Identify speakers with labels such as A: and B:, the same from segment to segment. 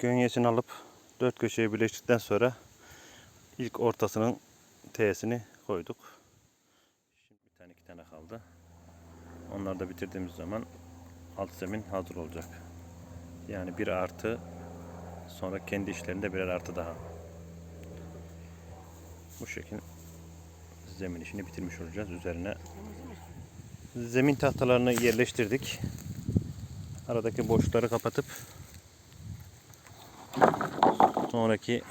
A: gönyesini alıp dört köşeyi birleştirdikten sonra ilk ortasının T'sini koyduk. Şimdi bir tane iki tane kaldı. Onları da bitirdiğimiz zaman alt zemin hazır olacak. Yani bir artı sonra kendi işlerinde birer artı daha. Bu şekil zemin işini bitirmiş olacağız. Üzerine zemin tahtalarını yerleştirdik. Aradaki boşlukları kapatıp sonraki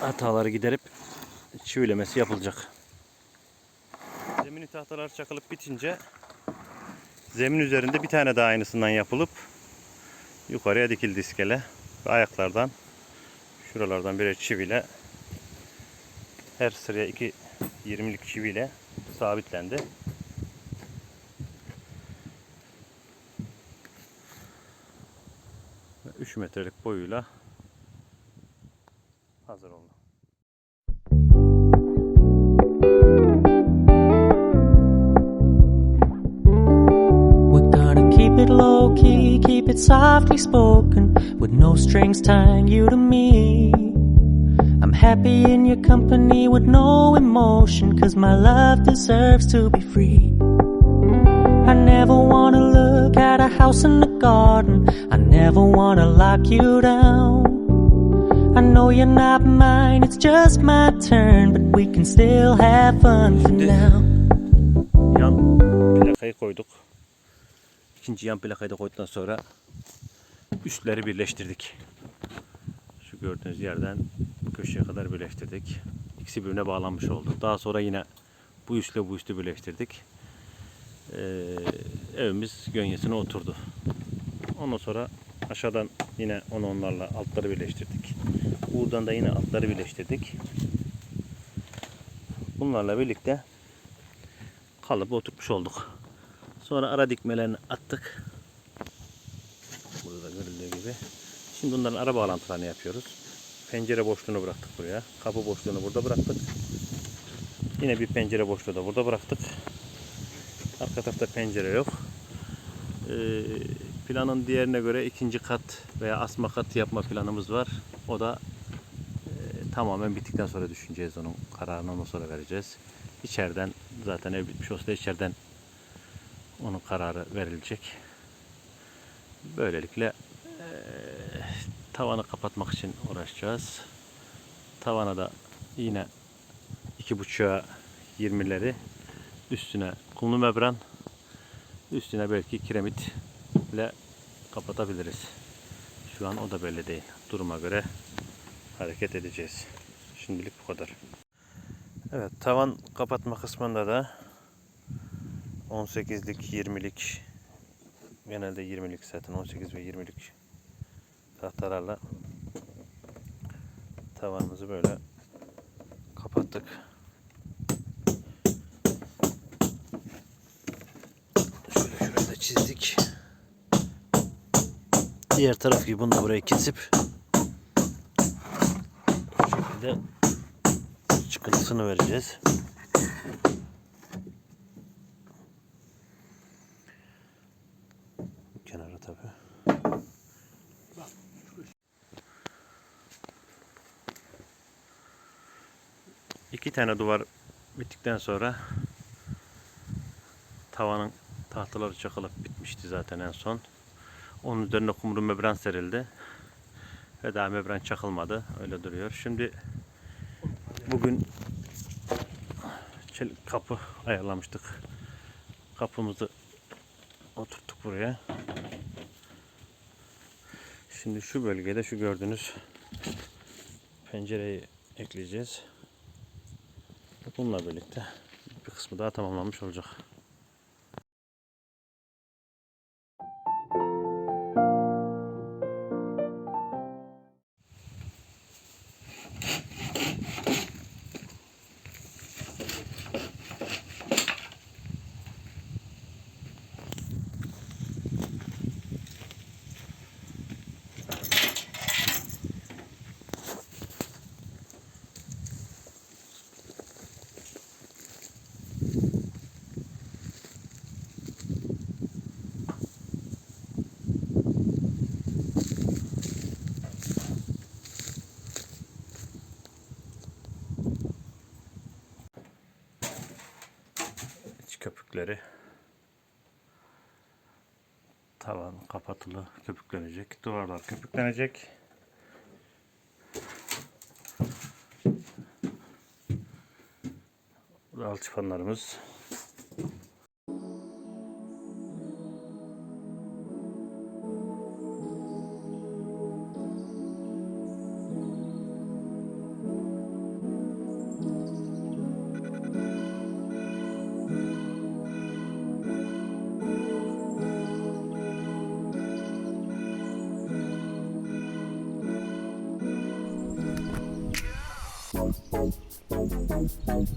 A: hataları giderip çivilemesi yapılacak. Zemini tahtalar çakılıp bitince zemin üzerinde bir tane daha aynısından yapılıp yukarıya dikildi iskele ve ayaklardan şuralardan birer çiviyle her sıraya iki 20'lik çiviyle sabitlendi. 3 metrelik boyuyla hazır oldu.
B: Keep it low key, keep it softly spoken, with no strings tying you to me. I'm happy in your company with no emotion, cause my love deserves to be free. I never wanna look a house in the garden, I never wanna lock you down. I know you're not mine, it's just my turn, but we can still have fun for now.
A: Yan plakayı koyduk. İkinci yan plakayı da koyduktan sonra üstleri birleştirdik. Şu gördüğünüz yerden bu köşeye kadar birleştirdik. İkisi birbirine bağlanmış oldu. Daha sonra yine bu üstle bu üstü birleştirdik. Ee, evimiz gönyesine oturdu. Ondan sonra aşağıdan yine onu onlarla altları birleştirdik. Buradan da yine altları birleştirdik. Bunlarla birlikte kalıbı oturtmuş olduk. Sonra ara dikmelerini attık. Burada görüldüğü gibi. Şimdi bunların ara bağlantılarını yapıyoruz. Pencere boşluğunu bıraktık buraya. Kapı boşluğunu burada bıraktık. Yine bir pencere boşluğu da burada bıraktık. Arka tarafta pencere yok. Ee, planın diğerine göre ikinci kat veya asma kat yapma planımız var. O da e, tamamen bittikten sonra düşüneceğiz onun kararını ondan sonra vereceğiz. İçeriden zaten ev bitmiş olsa içeriden onun kararı verilecek. Böylelikle eee, tavanı kapatmak için uğraşacağız. Tavana da yine iki buçuğa 20'leri üstüne kumlu membran üstüne belki kiremitle kapatabiliriz. Şu an o da belli değil. Duruma göre hareket edeceğiz. Şimdilik bu kadar. Evet tavan kapatma kısmında da 18'lik 20'lik genelde 20'lik zaten 18 ve 20'lik tahtalarla tavanımızı böyle kapattık. Çizdik. Diğer taraf gibi bunu da buraya kesip bu şekilde çıkıntısını vereceğiz. Kenara tabi. İki tane duvar bittikten sonra tavanın tahtaları çakılıp bitmişti zaten en son. Onun üzerine kumru membran serildi. Ve daha membran çakılmadı. Öyle duruyor. Şimdi bugün çel- kapı ayarlamıştık. Kapımızı oturttuk buraya. Şimdi şu bölgede şu gördüğünüz pencereyi ekleyeceğiz. Bununla birlikte bir kısmı daha tamamlanmış olacak. köpükleri tavan kapatılı köpüklenecek. Duvarlar köpüklenecek. Alçıpanlarımız Thank